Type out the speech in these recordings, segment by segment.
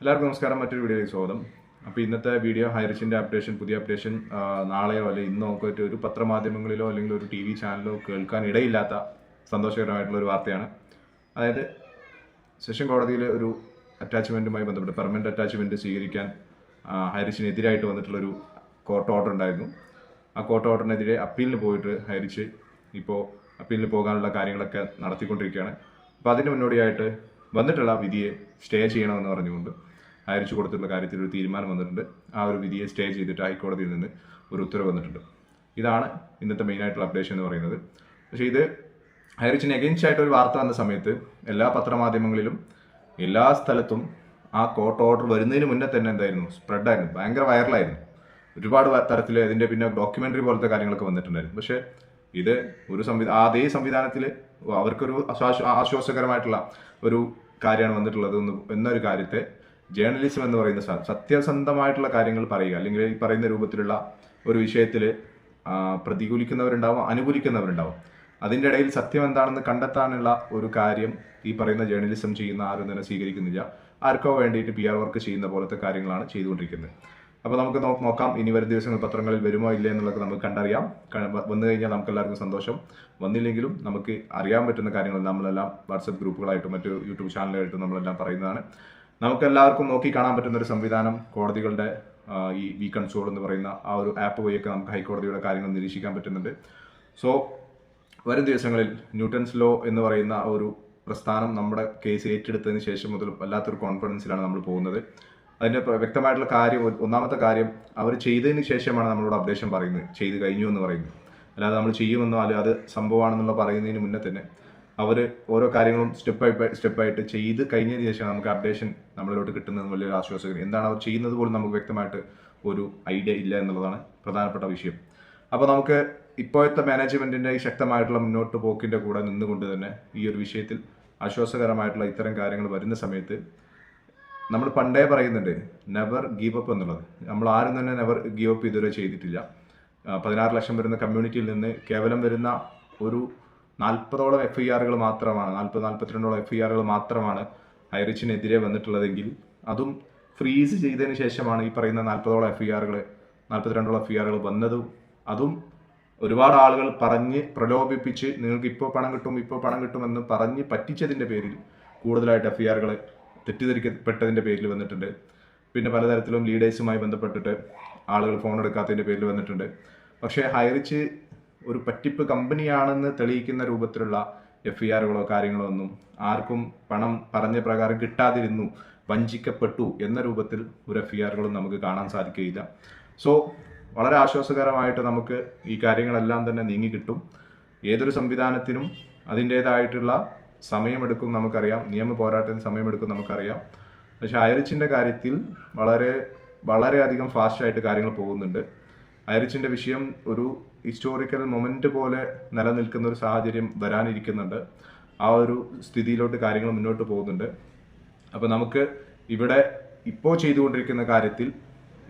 എല്ലാവർക്കും നമസ്കാരം മറ്റൊരു വീഡിയോയിലേക്ക് സ്വാഗതം. അപ്പോൾ ഇന്നത്തെ വീഡിയോ ഹൈറിച്ചിന്റെ അപ്ഡേഷൻ പുതിയ അപ്ഡേഷൻ നാളെയോ അല്ലെങ്കിൽ ഇന്നോ ഒക്കെ ഒരു പത്രമാധ്യമങ്ങളിലോ അല്ലെങ്കിൽ ഒരു ടി വി ചാനലിലോ കേൾക്കാൻ ഇടയില്ലാത്ത സന്തോഷകരമായിട്ടുള്ള ഒരു വാർത്തയാണ്. അതായത് സെഷൻ കോടതിയിൽ ഒരു അറ്റാച്ച്മെന്റുമായി ബന്ധപ്പെട്ട് പെർമനന്റ് അറ്റാച്ച്മെന്റ് സ്വീകരിക്കാൻ ഹൈറിച്ചിനെതിരായിട്ട് വന്നിട്ടുള്ളൊരു കോർട്ട് ഓർഡർ ഉണ്ടായിരുന്നു. ആ കോർട്ട് ഓർഡറിനെതിരെ അപ്പീലിന് പോയിട്ട് ഹൈറിച്ച് ഇപ്പോൾ അപ്പീലിന് പോകാനുള്ള കാര്യങ്ങളൊക്കെ നടത്തിക്കൊണ്ടിരിക്കുകയാണ്. അപ്പോൾ അതിന് മുന്നോടിയായിട്ട് വന്നിട്ടുള്ള വിധിയെ സ്റ്റേ ചെയ്യണമെന്ന് പറഞ്ഞുകൊണ്ട് അയച്ചു കൊടുത്തിട്ടുള്ള കാര്യത്തിൽ ഒരു തീരുമാനം വന്നിട്ടുണ്ട്. ആ ഒരു വിധിയെ സ്റ്റേ ചെയ്തിട്ട് ഹൈക്കോടതിയിൽ നിന്ന് ഒരു ഉത്തരവ് വന്നിട്ടുണ്ട്. ഇതാണ് ഇന്നത്തെ മെയിൻ ആയിട്ടുള്ള അപ്ഡേഷൻ എന്ന് പറയുന്നത്. പക്ഷേ ഇത് ഹൈറിച്ചിന് എഗൻസ്റ്റ് ആയിട്ട് ഒരു വാർത്ത വന്ന സമയത്ത് എല്ലാ പത്രമാധ്യമങ്ങളിലും എല്ലാ സ്ഥലത്തും ആ കോർട്ട് ഓർഡർ വരുന്നതിന് മുന്നേ തന്നെ എന്തായിരുന്നു? സ്പ്രെഡായിരുന്നു ഭയങ്കര വൈറലായിരുന്നു ഒരുപാട് തരത്തിൽ അതിന്റെ പിന്നെ ഡോക്യുമെന്ററി പോലത്തെ കാര്യങ്ങളൊക്കെ വന്നിട്ടുണ്ടായിരുന്നു. പക്ഷേ ഇത് ഒരു സംവിധാ അതേ സംവിധാനത്തിൽ അവർക്കൊരു ആശ്വാസ ആശ്വാസകരമായിട്ടുള്ള ഒരു കാര്യമാണ് വന്നിട്ടുള്ളത് എന്നൊരു കാര്യത്തെ ജേർണലിസം എന്ന് പറയുന്ന സാധനം സത്യസന്ധമായിട്ടുള്ള കാര്യങ്ങൾ പറയുക അല്ലെങ്കിൽ ഈ പറയുന്ന രൂപത്തിലുള്ള ഒരു വിഷയത്തിൽ പ്രതികൂലിക്കുന്നവരുണ്ടാവും അനുകൂലിക്കുന്നവരുണ്ടാവും. അതിന്റെ ഇടയിൽ സത്യം എന്താണെന്ന് കണ്ടെത്താനുള്ള ഒരു കാര്യം ഈ പറയുന്ന ജേർണലിസം ചെയ്യുന്ന ആരും തന്നെ സ്വീകരിക്കുന്നില്ല. ആർക്കോ വേണ്ടിയിട്ട് പി ആർ വർക്ക് ചെയ്യുന്ന പോലത്തെ കാര്യങ്ങളാണ് ചെയ്തുകൊണ്ടിരിക്കുന്നത്. അപ്പോൾ നമുക്ക് നോക്കാം ഇനി വരും ദിവസങ്ങൾ പത്രങ്ങളിൽ വരുമോ ഇല്ലേ എന്നുള്ളത് നമുക്ക് കണ്ടറിയാം. വന്നു കഴിഞ്ഞാൽ നമുക്ക് എല്ലാവർക്കും സന്തോഷം. വന്നില്ലെങ്കിലും നമുക്ക് അറിയാൻ പറ്റുന്ന കാര്യങ്ങൾ നമ്മളെല്ലാം വാട്സപ്പ് ഗ്രൂപ്പുകളായിട്ടും മറ്റു യൂട്യൂബ് ചാനലുകളായിട്ടും നമ്മളെല്ലാം പറയുന്നതാണ്. നമുക്ക് എല്ലാവർക്കും നോക്കി കാണാൻ പറ്റുന്ന ഒരു സംവിധാനം കോടതികളുടെ ഈ വി കൺസോൾ എന്ന് പറയുന്ന ആ ഒരു ആപ്പ് വഴിയൊക്കെ നമുക്ക് ഹൈക്കോടതിയുടെ കാര്യങ്ങൾ നിരീക്ഷിക്കാൻ പറ്റുന്നുണ്ട്. സോ വരും ദിവസങ്ങളിൽ ന്യൂട്ടൺസ് ലോ എന്ന് പറയുന്ന ഒരു പ്രസ്ഥാനം നമ്മുടെ കേസ് ഏറ്റെടുത്തതിന് ശേഷം മുതൽ വല്ലാത്തൊരു കോൺഫിഡൻസിലാണ് നമ്മൾ പോകുന്നത്. അതിന്റെ വ്യക്തമായിട്ടുള്ള കാര്യം ഒന്നാമത്തെ കാര്യം അവർ ചെയ്തതിന് ശേഷമാണ് നമ്മളോട് അപ്ഡേഷൻ പറയുന്നത്. ചെയ്ത് കഴിഞ്ഞു എന്ന് പറയുന്നത്. അല്ലാതെ നമ്മൾ ചെയ്യുമെന്നോ അല്ലെങ്കിൽ അത് സംഭവമാണെന്നുള്ള പറയുന്നതിന് മുന്നേ തന്നെ അവർ ഓരോ കാര്യങ്ങളും സ്റ്റെപ്പ് ബൈ സ്റ്റെപ്പായിട്ട് ചെയ്ത് കഴിഞ്ഞതിന് ശേഷം നമുക്ക് അപ്ഡേഷൻ നമ്മളിലോട്ട് കിട്ടുന്നത് വലിയൊരു ആശ്വാസകരം. എന്താണ് അവർ ചെയ്യുന്നത് പോലും നമുക്ക് വ്യക്തമായിട്ട് ഒരു ഐഡിയ ഇല്ല എന്നുള്ളതാണ് പ്രധാനപ്പെട്ട വിഷയം. അപ്പോൾ നമുക്ക് ഇപ്പോഴത്തെ മാനേജ്മെന്റിന്റെ ഈ ശക്തമായിട്ടുള്ള മുന്നോട്ട് പോക്കിന്റെ കൂടെ നിന്നുകൊണ്ട് തന്നെ ഈ ഒരു വിഷയത്തിൽ ആശ്വാസകരമായിട്ടുള്ള ഇത്തരം കാര്യങ്ങൾ വരുന്ന സമയത്ത് നമ്മൾ പണ്ടേ പറയുന്നുണ്ട് നെവർ ഗീവ് അപ്പ് എന്നുള്ളത്. നമ്മൾ ആരും തന്നെ നെവർ ഗീവ് അപ്പ് ഇതുവരെ ചെയ്തിട്ടില്ല. പതിനാറ് ലക്ഷം വരുന്ന കമ്മ്യൂണിറ്റിയിൽ നിന്ന് കേവലം വരുന്ന ഒരു നാൽപ്പതോളം എഫ് ഐ ആറുകൾ മാത്രമാണ് നാൽപ്പത് നാൽപ്പത്തിരണ്ടോളം എഫ് ഐ ആറുകൾ മാത്രമാണ് ഹൈറിച്ചിനെതിരെ വന്നിട്ടുള്ളതെങ്കിൽ അതും ഫ്രീസ് ചെയ്തതിന് ശേഷമാണ് ഈ പറയുന്ന നാൽപ്പതോളം എഫ് ഐ ആറുകൾ നാൽപ്പത്തിരണ്ടോളം എഫ് ഐ ആറുകൾ വന്നതും. അതും ഒരുപാട് ആളുകൾ പറഞ്ഞ് പ്രലോഭിപ്പിച്ച് നിങ്ങൾക്ക് ഇപ്പോൾ പണം കിട്ടും ഇപ്പോൾ പണം കിട്ടുമെന്ന് പറഞ്ഞ് പറ്റിച്ചതിന്റെ പേരിൽ കൂടുതലായിട്ട് എഫ് ഐ ആറുകൾ തെറ്റിദ്ധരിക്കപ്പെട്ടതിന്റെ പേരിൽ വന്നിട്ടുണ്ട്. പിന്നെ പലതരത്തിലും ലീഡേഴ്സുമായി ബന്ധപ്പെട്ടിട്ട് ആളുകൾ ഫോൺ എടുക്കാത്തതിന്റെ പേരിൽ വന്നിട്ടുണ്ട്. പക്ഷേ ഹൈറിച്ച് ഒരു പറ്റിപ്പ് കമ്പനിയാണെന്ന് തെളിയിക്കുന്ന രൂപത്തിലുള്ള എഫ് ഇ ആറുകളോ കാര്യങ്ങളോ ഒന്നും ആർക്കും പണം പറഞ്ഞ പ്രകാരം കിട്ടാതിരുന്നു വഞ്ചിക്കപ്പെട്ടു എന്ന രൂപത്തിൽ ഒരു എഫ് ഇ ആറുകളും നമുക്ക് കാണാൻ സാധിക്കുകയില്ല. സോ വളരെ ആശ്വാസകരമായിട്ട് നമുക്ക് ഈ കാര്യങ്ങളെല്ലാം തന്നെ നീങ്ങി കിട്ടും. ഏതൊരു സംവിധാനത്തിനും അതിന്റേതായിട്ടുള്ള സമയമെടുക്കും നമുക്കറിയാം. നിയമ പോരാട്ടത്തിന് സമയമെടുക്കും നമുക്കറിയാം. പക്ഷേ അയരിച്ചിന്റെ കാര്യത്തിൽ വളരെ വളരെയധികം ഫാസ്റ്റായിട്ട് കാര്യങ്ങൾ പോകുന്നുണ്ട്. അയരിച്ചിന്റെ വിഷയം ഒരു ഹിസ്റ്റോറിക്കൽ മൊമെന്റ് പോലെ നിലനിൽക്കുന്ന ഒരു സാഹചര്യം വരാനിരിക്കുന്നുണ്ട്. ആ ഒരു സ്ഥിതിയിലോട്ട് കാര്യങ്ങൾ മുന്നോട്ട് പോകുന്നുണ്ട്. അപ്പോൾ നമുക്ക് ഇവിടെ ഇപ്പോൾ ചെയ്തുകൊണ്ടിരിക്കുന്ന കാര്യത്തിൽ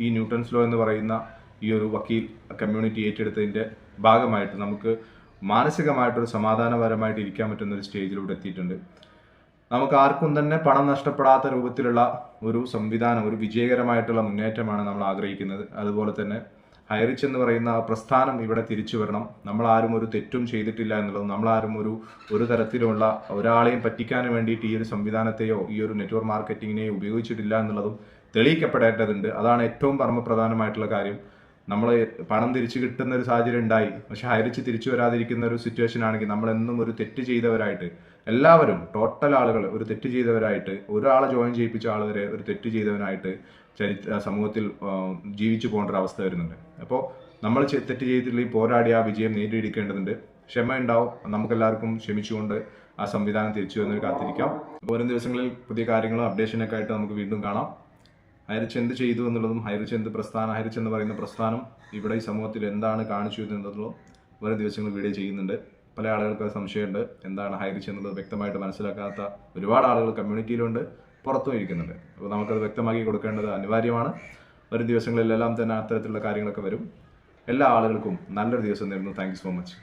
ഈ ന്യൂട്ടൺസ് ലോ എന്ന് പറയുന്ന ഈ ഒരു വക്കീൽ കമ്മ്യൂണിറ്റി ഏറ്റെടുത്തതിന്റെ ഭാഗമായിട്ട് നമുക്ക് മാനസികമായിട്ടൊരു സമാധാനപരമായിട്ട് ഇരിക്കാൻ പറ്റുന്ന ഒരു സ്റ്റേജിലൂടെ എത്തിയിട്ടുണ്ട്. നമുക്ക് ആർക്കും തന്നെ പണം നഷ്ടപ്പെടാത്ത രൂപത്തിലുള്ള ഒരു സംവിധാനം ഒരു വിജയകരമായിട്ടുള്ള മുന്നേറ്റമാണ് നമ്മൾ ആഗ്രഹിക്കുന്നത്. അതുപോലെ തന്നെ ഹൈറിച്ച് എന്ന് പറയുന്ന ആ പ്രസ്ഥാനം ഇവിടെ തിരിച്ചു വരണം. നമ്മൾ ആരും ഒരു തെറ്റും ചെയ്തിട്ടില്ല എന്നുള്ളതും നമ്മൾ ആരും ഒരു ഒരു തരത്തിലുള്ള ഒരാളെയും പറ്റിക്കാൻ വേണ്ടിയിട്ട് ഈ ഒരു സംവിധാനത്തെയോ ഈ ഒരു നെറ്റ്വർക്ക് മാർക്കറ്റിങ്ങിനെയോ ഉപയോഗിച്ചിട്ടില്ല എന്നുള്ളതും തെളിയിക്കപ്പെടേണ്ടതുണ്ട്. അതാണ് ഏറ്റവും പരമപ്രധാനമായിട്ടുള്ള കാര്യം. നമ്മൾ പണം തിരിച്ചു കിട്ടുന്ന ഒരു സാഹചര്യം ഉണ്ടായി. പക്ഷെ ഹൈറിച്ച് തിരിച്ചു വരാതിരിക്കുന്ന ഒരു സിറ്റുവേഷൻ ആണെങ്കിൽ നമ്മൾ എന്നും ഒരു തെറ്റ് ചെയ്തവരായിട്ട് എല്ലാവരും ടോട്ടൽ ആളുകൾ ഒരു തെറ്റ് ചെയ്തവരായിട്ട് ഒരാളെ ജോയിൻ ചെയ്യിപ്പിച്ച ആൾ വരെ ഒരു തെറ്റ് ചെയ്തവനായിട്ട് ചരിത്ര സമൂഹത്തിൽ ജീവിച്ചു പോകേണ്ട ഒരു അവസ്ഥ വരുന്നുണ്ട്. അപ്പോൾ നമ്മൾ തെറ്റ് ഈ പോരാടി ആ വിജയം നേടിയെടുക്കേണ്ടതുണ്ട്. ക്ഷമ ഉണ്ടാവും. നമുക്കെല്ലാവർക്കും ക്ഷമിച്ചുകൊണ്ട് ആ സംവിധാനം തിരിച്ചു വന്നൊരു കാത്തിരിക്കാം. വരും ദിവസങ്ങളിൽ പുതിയ കാര്യങ്ങളും അപ്ഡേഷനൊക്കെ ആയിട്ട് നമുക്ക് വീണ്ടും കാണാം. ഹൈറിച്ച് എന്ത് ചെയ്തു എന്നുള്ളതും ഹൈറിച്ച് എന്ത് പ്രസ്ഥാനം ഹൈറിച്ച് എന്ന് പറയുന്ന പ്രസ്ഥാനം ഇവിടെ ഈ സമൂഹത്തിൽ എന്താണ് കാണിച്ചു എന്നുള്ളതും വരും ദിവസങ്ങൾ വീഡിയോ ചെയ്യുന്നുണ്ട്. പല ആളുകൾക്ക് സംശയമുണ്ട്. എന്താണ് ഹൈറിച്ച് എന്നുള്ളത് വ്യക്തമായിട്ട് മനസ്സിലാക്കാത്ത ഒരുപാട് ആളുകൾ കമ്മ്യൂണിറ്റിയിലുണ്ട് പുറത്തും ഇരിക്കുന്നുണ്ട്. അപ്പോൾ നമുക്കത് വ്യക്തമാക്കി കൊടുക്കേണ്ടത് അനിവാര്യമാണ്. വരും ദിവസങ്ങളിലെല്ലാം തന്നെ അത്തരത്തിലുള്ള കാര്യങ്ങളൊക്കെ വരും. എല്ലാ ആളുകൾക്കും നല്ലൊരു ദിവസം നേരുന്നു. Thank so much